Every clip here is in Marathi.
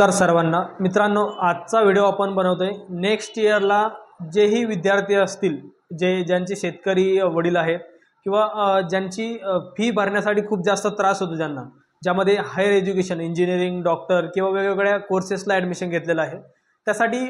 नमस्कार सर्वांना. मित्रांनो आजचा व्हिडिओ आपण बनवतो आहे नेक्स्ट इयरला जेही विद्यार्थी असतील जे ज्यांचे शेतकरी वडील आहेत किंवा ज्यांची फी भरण्यासाठी खूप जास्त त्रास होतो ज्यांना ज्यामध्ये हायर एज्युकेशन इंजिनिअरिंग डॉक्टर किंवा वेगवेगळ्या कोर्सेसला ॲडमिशन घेतलेलं आहे त्यासाठी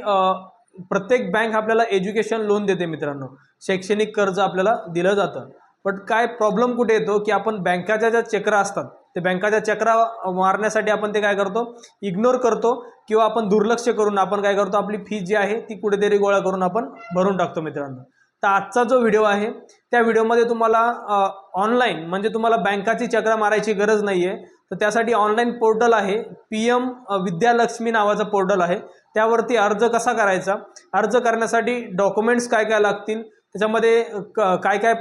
प्रत्येक बँक आपल्याला एज्युकेशन लोन देते मित्रांनो. शैक्षणिक कर्ज आपल्याला दिलं जातं. बट काय प्रॉब्लेम कुठे येतो की आपण बँकाच्या ज्या चक्रा असतात ते बँकाच्या चक्रा मारण्यासाठी आपण ते काय करतो? इग्नोर करतो किंवा आपण दुर्लक्ष करून आपण काय करतो? आपली फी जी आहे ती कुठेतरी गोळा करून आपण भरून टाकतो मित्रांनो. तर आजचा जो व्हिडिओ आहे त्या व्हिडिओमध्ये तुम्हाला ऑनलाईन म्हणजे तुम्हाला बँकाची चक्रा मारायची गरज नाही आहे तर त्यासाठी ऑनलाईन पोर्टल आहे. पी एम विद्यालक्ष्मी नावाचं पोर्टल आहे. त्यावरती अर्ज कसा करायचा? अर्ज करण्यासाठी डॉक्युमेंट्स काय काय लागतील? त्याच्यामध्ये क- काय काय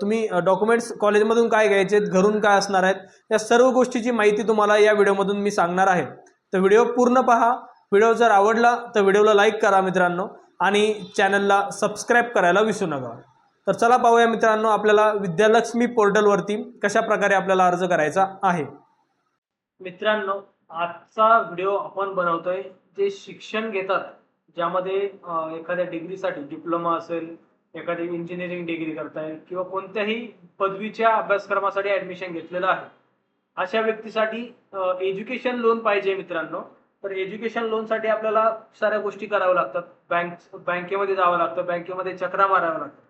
तुम्ही डॉक्युमेंट्स कॉलेजमधून काय घ्यायचे घरून काय असणार आहेत या सर्व गोष्टीची माहिती तुम्हाला या व्हिडिओमधून मी सांगणार आहे. तर व्हिडिओ पूर्ण पहा. व्हिडिओ जर आवडला तर व्हिडिओला लाईक करा मित्रांनो आणि चॅनलला सबस्क्राईब करायला विसरू नका. तर चला पाहूया मित्रांनो आपल्याला विद्यालक्ष्मी पोर्टलवरती कशा प्रकारे आपल्याला अर्ज करायचा आहे. मित्रांनो आजचा व्हिडिओ आपण बनवतोय जे शिक्षण घेतात ज्यामध्ये एखाद्या डिग्रीसाठी डिप्लोमा असेल एखादी इंजिनिअरिंग डिग्री करताय किंवा कोणत्याही पदवीच्या अभ्यासक्रमासाठी ऍडमिशन घेतलेलं आहे अशा व्यक्तीसाठी एज्युकेशन लोन पाहिजे मित्रांनो. तर एज्युकेशन लोनसाठी आपल्याला साऱ्या गोष्टी कराव्या लागतात. बँक बँकेमध्ये जावं लागतं बँकेमध्ये चक्रा माराव्या लागतात.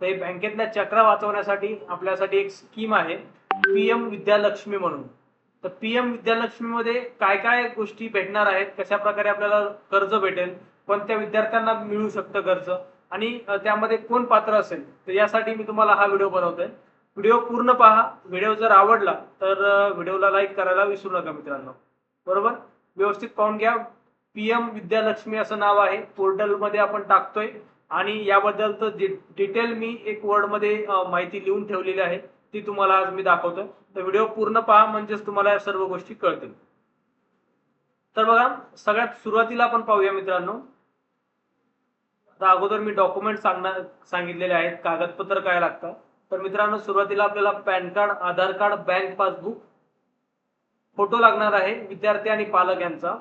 तर हे बँकेतल्या चक्रा वाचवण्यासाठी आपल्यासाठी एक स्कीम आहे पी एम विद्यालक्ष्मी म्हणून. तर पी एम विद्यालक्ष्मीमध्ये काय काय गोष्टी भेटणार आहेत कशा प्रकारे आपल्याला कर्ज भेटेल कोणत्या विद्यार्थ्यांना मिळू शकतं कर्ज आणि त्यामध्ये कोण पात्र असेल? तर यासाठी मी तुम्हाला हा व्हिडिओ बनवतोय. व्हिडिओ पूर्ण पहा. व्हिडिओ जर आवडला तर व्हिडिओला लाईक करायला विसरू नका मित्रांनो. बरोबर? व्यवस्थित पाहून घ्या. पी एम विद्यालक्ष्मी असं नाव आहे. पोर्टलमध्ये आपण टाकतोय. आणि याबद्दल तर डिटेल मी एक वर्डमध्ये माहिती लिहून ठेवलेली आहे. ती तुम्हाला आज मी दाखवतोय. तर व्हिडिओ पूर्ण पहा. म्हणजेच तुम्हाला या सर्व गोष्टी कळतील. तर बघा सगळ्यात सुरुवातीला आपण पाहूया मित्रांनो. आता अगोदर मी डॉक्युमेंट सांगणार सांगितलेले आहेत कागदपत्र काय लागतात तर मित्रांनो सुरुवातीला आपल्याला PAN card Aadhaar card bank passbook photo लागणार आहे विद्यार्थी आणि पालक यांचा.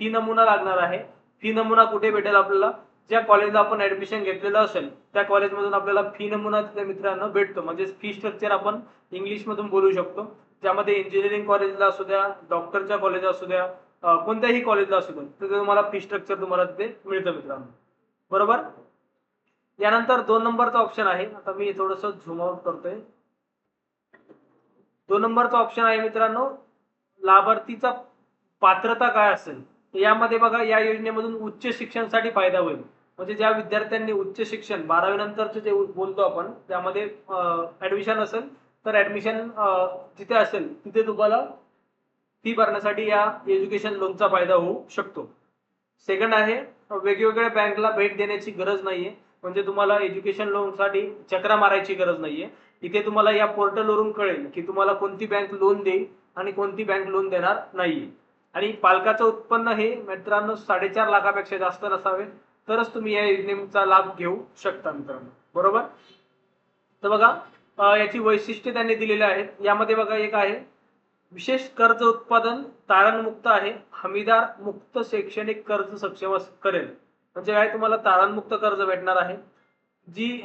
फी नमुना लागणार आहे. फी नमुना कुठे भेटेल आपल्याला? ज्या कॉलेजला आपण ऍडमिशन घेतलेलं असेल त्या कॉलेजमधून आपल्याला फी नमुना तिथे मित्रांनो भेटतो. म्हणजे फी स्ट्रक्चर आपण इंग्लिश मधून बोलू शकतो. ज्यामध्ये इंजिनिअरिंग कॉलेजला असू द्या डॉक्टरच्या कॉलेज असू द्या कोणत्याही कॉलेजला असू द्या तिथे तुम्हाला फी स्ट्रक्चर तुम्हाला तिथे मिळतं मित्रांनो. बरोबर? यानंतर दोन नंबरचा ऑप्शन आहे. आता मी थोडस झूम आउट करतोय. दोन नंबरचा ऑप्शन आहे मित्रांनो लाभार्थीचा पात्रता काय असेल? यामध्ये बघा या योजनेमधून उच्च शिक्षणासाठी फायदा होईल. म्हणजे ज्या विद्यार्थ्यांनी उच्च शिक्षण बारावी नंतरचे जे बोलतो आपण त्यामध्ये ऍडमिशन असेल तर ऍडमिशन जिथे असेल तिथे तुम्हाला फी भरण्यासाठी या एज्युकेशन लोनचा फायदा होऊ शकतो. सेकंड आहे वेगवेगळ्या बँकला भेट देण्याची गरज नाहीये. म्हणजे तुम्हाला एज्युकेशन लोनसाठी चक्रा मारायची गरज नाहीये. इथे तुम्हाला या पोर्टलवरून कळेल की तुम्हाला कोणती बँक लोन देईल आणि कोणती बँक लोन देणार नाहीये. आणि पालकाचं उत्पन्न हे मित्रांनो साडेचार लाखापेक्षा जास्त नसावे. तरच तुम्ही या योजनेचा लाभ घेऊ शकता मित्रांनो. बरोबर? तर बघा याची वैशिष्ट्ये त्यांनी दिलेली आहेत. यामध्ये बघा एक आहे विशेष कर्ज उत्पादन तारणमुक्त आहे. हमीदार मुक्त शैक्षणिक कर्ज सक्षम करेल. म्हणजे काय? तुम्हाला तारणमुक्त कर्ज भेटणार आहे. जी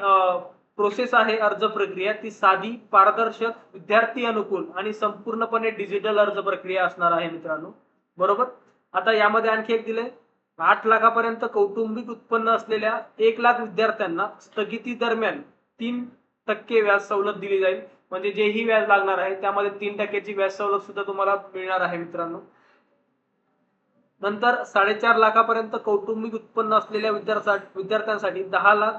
प्रोसेस आहे अर्ज प्रक्रिया ती साधी पारदर्शक विद्यार्थी अनुकूल आणि संपूर्णपणे डिजिटल अर्ज प्रक्रिया असणार आहे मित्रांनो. बरोबर? आता यामध्ये आणखी एक दिले आठ लाखापर्यंत कौटुंबिक उत्पन्न असलेल्या एक लाख विद्यार्थ्यांना स्थगिती दरम्यान तीन टक्के व्याज सवलत दिली जाईल. म्हणजे जे ही व्याज लागणार आहे त्यामध्ये तीन टक्क्याची व्याज सवलत सुद्धा तुम्हाला मिळणार आहे मित्रांनो. नंतर साडेचार लाखापर्यंत कौटुंबिक उत्पन्न असलेल्या विद्यार्थ्या विद्यार्थ्यांसाठी दहा लाख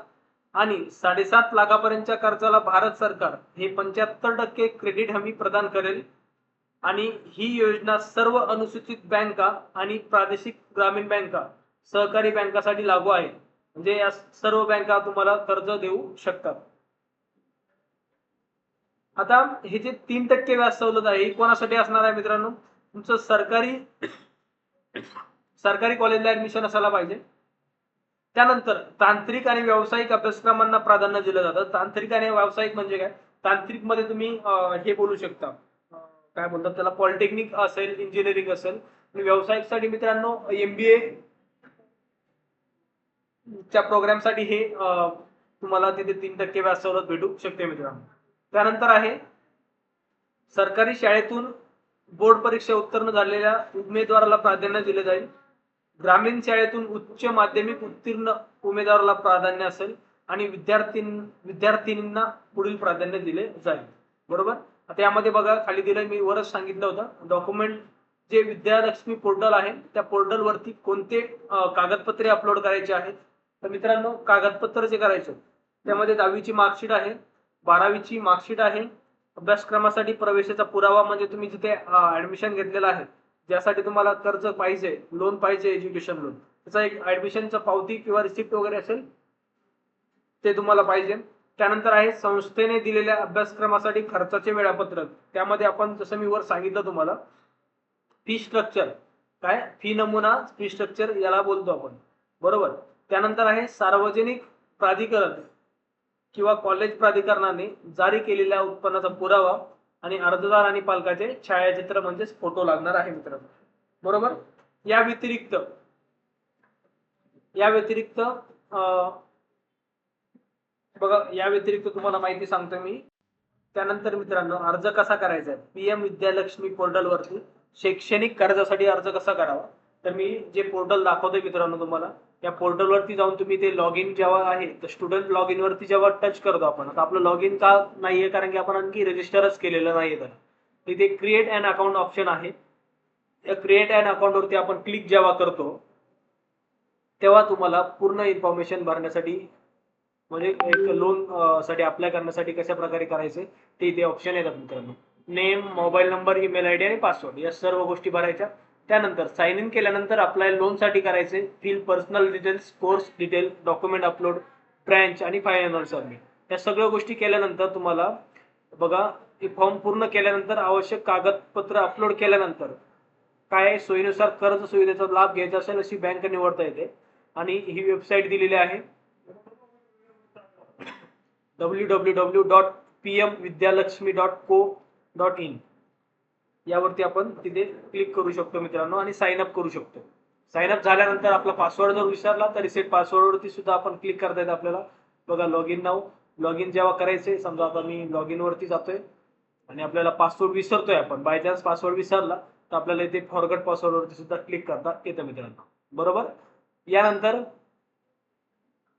आणि साडेसात लाखापर्यंतच्या कर्जाला भारत सरकार हे पंच्याहत्तर टक्के क्रेडिट हमी प्रदान करेल. आणि ही योजना सर्व अनुसूचित बँका आणि प्रादेशिक ग्रामीण बँका सहकारी बँकासाठी लागू आहे. म्हणजे या सर्व बँका तुम्हाला कर्ज देऊ शकतात. आता हे जे तीन टक्के व्याज सवलत आहे ही कोणासाठी असणार आहे मित्रांनो? तुमचं सरकारी सरकारी कॉलेजला ऍडमिशन असायला पाहिजे. त्यानंतर तांत्रिक आणि व्यावसायिक अभ्यासक्रमांना प्राधान्य दिलं जातं. तांत्रिक आणि व्यावसायिक म्हणजे काय? तांत्रिकमध्ये तुम्ही हे बोलू शकता. काय बोलतात त्याला? पॉलिटेक्निक असेल इंजिनिअरिंग असेल. आणि व्यावसायिकसाठी मित्रांनो एमबीए च्या ए च्या प्रोग्रामसाठी हे तुम्हाला तिथे तीन टक्के व्याज सवलत भेटू शकते मित्रांनो. त्यानंतर आहे सरकारी शाळेतून बोर्ड परीक्षा उत्तीर्ण झालेल्या उमेदवाराला प्राधान्य दिले जाईल. ग्रामीण शाळेतून उच्च माध्यमिक उत्तीर्ण उमेदवाराला प्राधान्य असेल आणि विद्यार्थी विद्यार्थिनींना पुढील प्राधान्य दिले जाईल. बरोबर? आता यामध्ये बघा खाली दिलं मी वरच सांगितलं होतं. डॉक्युमेंट जे विद्यालक्ष्मी पोर्टल आहे त्या पोर्टल वरती कोणते कागदपत्रे अपलोड करायचे आहेत? तर मित्रांनो कागदपत्र जे करायचं त्यामध्ये दहावीची मार्कशीट आहे. बारावीची मार्कशीट आहे. अभ्यासक्रमासाठी प्रवेशाचा पुरावा म्हणजे तुम्ही जिथे ऍडमिशन घेतलेलं आहे ज्यासाठी तुम्हाला कर्ज पाहिजे लोन पाहिजे एज्युकेशन लोन त्याचा एक ऍडमिशनचा पावती किंवा रिसिप्ट वगैरे असेल ते तुम्हाला पाहिजे. त्यानंतर आहे संस्थेने दिलेल्या अभ्यासक्रमासाठी खर्चाचे वेळापत्रक. त्यामध्ये आपण जसं मी वर सांगितलं तुम्हाला फी स्ट्रक्चर काय? फी नमुना फी स्ट्रक्चर याला बोलतो आपण. बरोबर? त्यानंतर आहे सार्वजनिक प्राधिकरण. किंवा कॉलेज प्राधिकरणाने जारी केलेल्या उत्पन्नाचा पुरावा आणि अर्जदार आणि पालकाचे छायाचित्र म्हणजेच फोटो लागणार आहे मित्रांनो. बरोबर? या व्यतिरिक्त या व्यतिरिक्त बघा या व्यतिरिक्त तुम्हाला माहिती सांगतो मी. त्यानंतर मित्रांनो अर्ज कसा करायचा आहे? पीएम विद्यालक्ष्मी पोर्टल वरती शैक्षणिक कर्जासाठी अर्ज कसा करावा? तर मी जे पोर्टल दाखवतोय मित्रांनो तुम्हाला या पोर्टल वरती जाऊन तुम्ही ते लॉग इन जेव्हा आहे तर स्टुडंट लॉग इन वरती जेव्हा टच करतो आपण आता आपलं लॉग इन का नाहीये? कारण की आपण आणखी रजिस्टरच केलेलं नाहीये तर तिथे क्रिएट अँड अकाउंट ऑप्शन आहे. त्या क्रिएट अँड अकाउंट वरती आपण क्लिक जेव्हा करतो तेव्हा तुम्हाला पूर्ण इन्फॉर्मेशन भरण्यासाठी म्हणजे एक लोनसाठी अप्लाय करण्यासाठी कशा प्रकारे करायचे ते इथे ऑप्शन येतात मित्रांनो. Name mobile number email I D आणि पासवर्ड या सर्व गोष्टी भरायच्या. त्यानंतर साइन इन केल्यानंतर अप्लाय लोनसाठी करायचे. Fill personal details course detail document upload branch आणि फायनल सबमिट या सगळ्या गोष्टी केल्यानंतर तुम्हाला बघा फॉर्म पूर्ण केल्यानंतर आवश्यक कागदपत्र अपलोड केल्यानंतर काय सोयीनुसार कर्ज सुविधेचा लाभ घ्यायचा असेल अशी बँक निवडता येते. आणि ही वेबसाईट दिलेली आहे. W W W dot P M Vidyalakshmi dot co dot in यावरती आपण तिथे क्लिक करू शकतो मित्रांनो आणि साइन अप करू शकतो. साइन अप झाल्यानंतर आपला पासवर्ड जर विसरला तर रिसेट पासवर्ड वरती सुद्धा आपण क्लिक करता येतं आपल्याला. बघा लॉग इन नाव लॉग इन जेव्हा करायचे समजा आता मी लॉग इन वरती जातोय आणि आपल्याला पासवर्ड विसरतोय आपण बाय चान्स पासवर्ड विसरला तर आपल्याला इथे फॉरगट पासवर्ड वरती सुद्धा क्लिक करता येतं मित्रांनो. बरोबर? यानंतर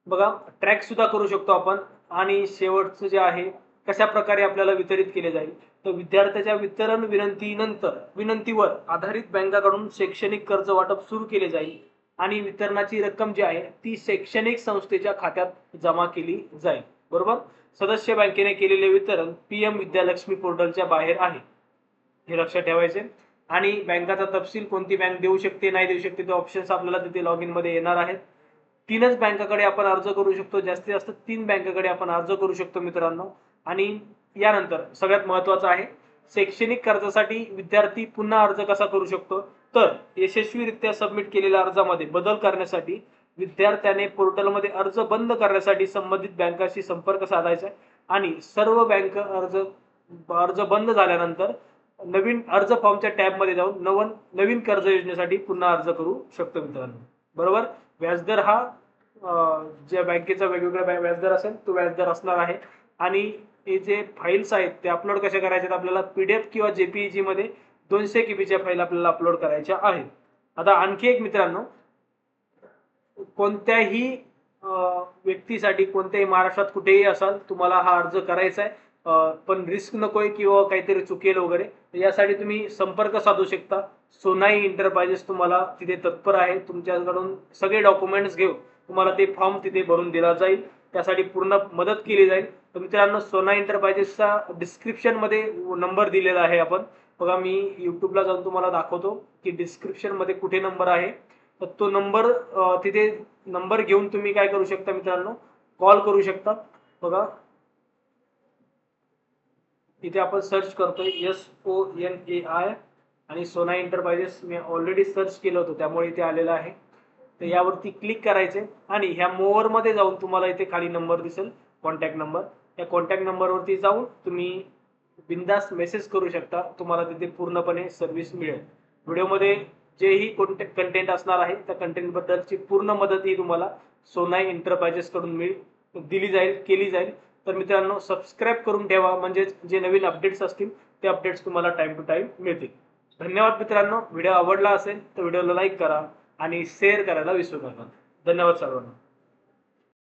बघा ट्रॅक सुद्धा करू शकतो आपण आणि शेवटचं जे आहे कशा प्रकारे आपल्याला वितरित केले जाईल? तर विद्यार्थ्याच्या वितरण विनंतीनंतर विनंतीवर आधारित बँकाकडून शैक्षणिक कर्ज वाटप सुरू केले जाईल आणि वितरणाची रक्कम जी आहे ती शैक्षणिक संस्थेच्या खात्यात जमा केली जाईल. बरोबर? सदस्य बँकेने केलेले वितरण पीएम विद्यालक्ष्मी पोर्टलच्या बाहेर आहे. हे लक्षात ठेवायचे. आणि बँकाचा तपशील कोणती बँक देऊ शकते नाही देऊ शकते ते ऑप्शन्स आपल्याला तिथे लॉग इनमध्ये येणार आहेत. तीनच बँकाकडे आपण अर्ज करू शकतो. जास्तीत जास्त तीन बँकाकडे आपण अर्ज करू शकतो मित्रांनो. आणि यानंतर सगळ्यात महत्वाचं आहे शैक्षणिक कर्जासाठी विद्यार्थी पुन्हा अर्ज कसा करू शकतो? तर यशस्वीरित्या सबमिट केलेल्या अर्जामध्ये बदल करण्यासाठी विद्यार्थ्याने पोर्टलमध्ये अर्ज बंद करण्यासाठी संबंधित बँकाशी संपर्क साधायचा आहे आणि सर्व बँक अर्ज अर्ज बंद झाल्यानंतर नवीन अर्ज फॉर्मच्या टॅबमध्ये जाऊन नवन नवीन कर्ज योजनेसाठी पुन्हा अर्ज करू शकतो मित्रांनो. बरोबर? व्याजदर हा ज्या बँकेचा वेगवेगळा व्याजदर असेल तो व्याजदर असणार आहे. आणि हे जे फाईल्स आहेत ते अपलोड कशा करायचे आहेत आपल्याला पीडीएफ किंवा जेपीईजी मध्ये दोनशे केबीच्या फाईल आपल्याला अपलोड करायच्या आहेत. आता आणखी एक मित्रांनो कोणत्याही व्यक्तीसाठी कोणत्याही महाराष्ट्रात कुठेही असाल तुम्हाला हा अर्ज करायचा आहे पण रिस्क नकोय किंवा काहीतरी चुकेल वगैरे. यासाठी तुम्ही संपर्क साधू शकता. सोनाई इंटरप्राइजेस तुम्हाला तिथे तत्पर आहे. तुमच्याकडून सगळे डॉक्युमेंट्स घेऊन तुम्हाला ते फॉर्म तिथे भरून दिला जाईल. त्यासाठी पूर्ण मदत केली जाईल. तर मित्रांनो सोना इंटरप्राइजेसचा डिस्क्रिप्शनमध्ये नंबर दिलेला आहे आपण. बघा मी युट्यूबला जाऊन तुम्हाला दाखवतो की डिस्क्रिप्शनमध्ये कुठे नंबर आहे. तर तो नंबर तिथे नंबर घेऊन तुम्ही काय करू शकता मित्रांनो? कॉल करू शकता. बघा. इथे आपण सर्च करतोय S O N A I आणि सोना इंटरप्राइजेस मी ऑलरेडी सर्च केलं होतं त्यामुळे इथे आलेलं आहे. तर यावरती क्लिक करायचे आणि ह्या मोवरमध्ये जाऊन तुम्हाला इथे खाली नंबर दिसेल कॉन्टॅक्ट नंबर या कॉन्टॅक्ट नंबरवरती जाऊन तुम्ही बिंदास मेसेज करू शकता. तुम्हाला तिथे पूर्णपणे सर्व्हिस मिळेल. व्हिडिओमध्ये जेही कोणते कंटेंट असणार आहे त्या कंटेंटबद्दलची पूर्ण मदत ही तुम्हाला सोनाई एंटरप्राइजेसकडून मिळ दिली जाईल केली जाईल. तर मित्रांनो सबस्क्राईब करून ठेवा. म्हणजेच जे नवीन अपडेट्स असतील ते अपडेट्स तुम्हाला टाइम टू टाइम मिळतील. धन्यवाद मित्रांनो. व्हिडिओ आवडला असेल तर व्हिडिओला लाईक करा. आणि शेअर करायला विसरू नका. धन्यवाद सर्वांना.